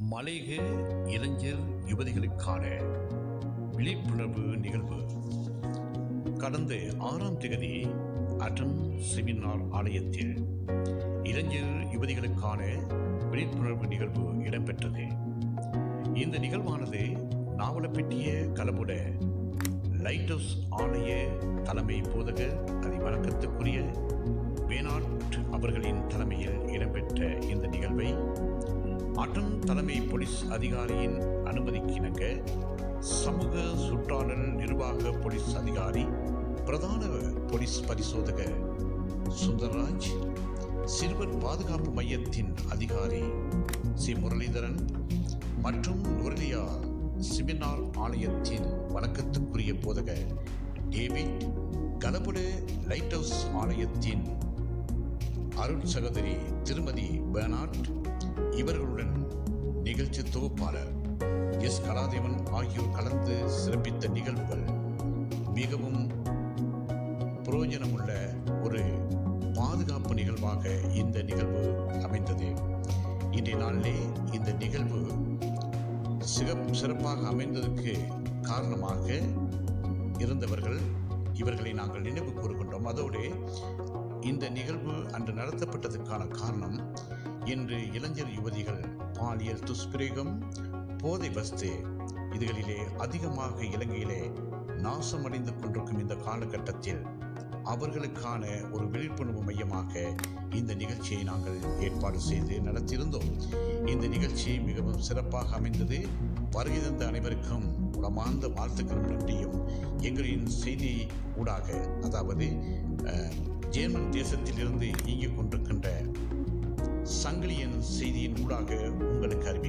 மலைக இளைஞர் யுவதிகளுக்கான விழிப்புணர்வு நிகழ்வு. கடந்த ஆறாம் தேதி அட்டன் செமினார் ஆலயத்தில் இளைஞர் யுவதிகளுக்கான விழிப்புணர்வு நிகழ்வு இடம்பெற்றது. இந்த நிகழ்வானது நாவலப்பட்டிய கலபுட லைட் ஹவுஸ் ஆலய தலைமை போதகர் அதிவணக்கத்துக்குரிய வேணாட் அவர்களின் தலைமையில் மற்றும் தலைமை போலீஸ் அதிகாரியின் அனுமதிக்கிணங்க சமூக சுற்றாடல் நிர்வாக போலீஸ் அதிகாரி பிரதான போலீஸ் பரிசோதகர் சுந்தரராஜ் சிறுவர் பாதுகாப்பு மையத்தின் அதிகாரி சி. முரளிதரன் மற்றும் முரளியா செமினார் ஆலயத்தின் வணக்கத்துக்குரிய போதகர் டேவிட் கலபுடு லைட் ஹவுஸ் ஆலயத்தின் அருட் சகோதரி திருமதி பெர்னாட் இவர்களுடன் நிகழ்ச்சி தொகுப்பாளர் எஸ். கலாதேவன் ஆகியோர் கலந்து சிறப்பித்த நிகழ்வுகள் மிகவும் பிரயோஜனமுள்ள ஒரு பாதுகாப்பு நிகழ்வாக இந்த நிகழ்வு அமைந்தது. இன்றைய நாளிலே இந்த நிகழ்வு சிறப் சிறப்பாக அமைந்ததற்கு காரணமாக இருந்தவர்கள் இவர்களை நாங்கள் நினைவு கூறுகின்றோம். அதோடு இந்த நிகழ்வு அன்று நடத்தப்பட்டதற்கான காரணம் இன்று இளைஞர் யுவதிகள் பாலியல் துஷ்பிரயோகம் போதை வஸ்து இதுகளிலே அதிகமாக இலங்கையிலே நாசமடைந்து கொண்டிருக்கும் இந்த காலகட்டத்தில் அவர்களுக்கான ஒரு விழிப்புணர்வு மையமாக இந்த நிகழ்ச்சியை நாங்கள் ஏற்பாடு செய்து நடத்தியிருந்தோம். இந்த நிகழ்ச்சி மிகவும் சிறப்பாக அமைந்தது. வருகை தந்த அனைவருக்கும் உளமார்ந்த வாழ்த்துக்களும் நன்றியும். எங்களின் செய்தி ஊடாக அதாவது அஹ், ஜேர்மன் தேசத்திலிருந்து இங்கே செய்தியின் ஊடாக உங்களுக்கு அறிவிக்கிறோம்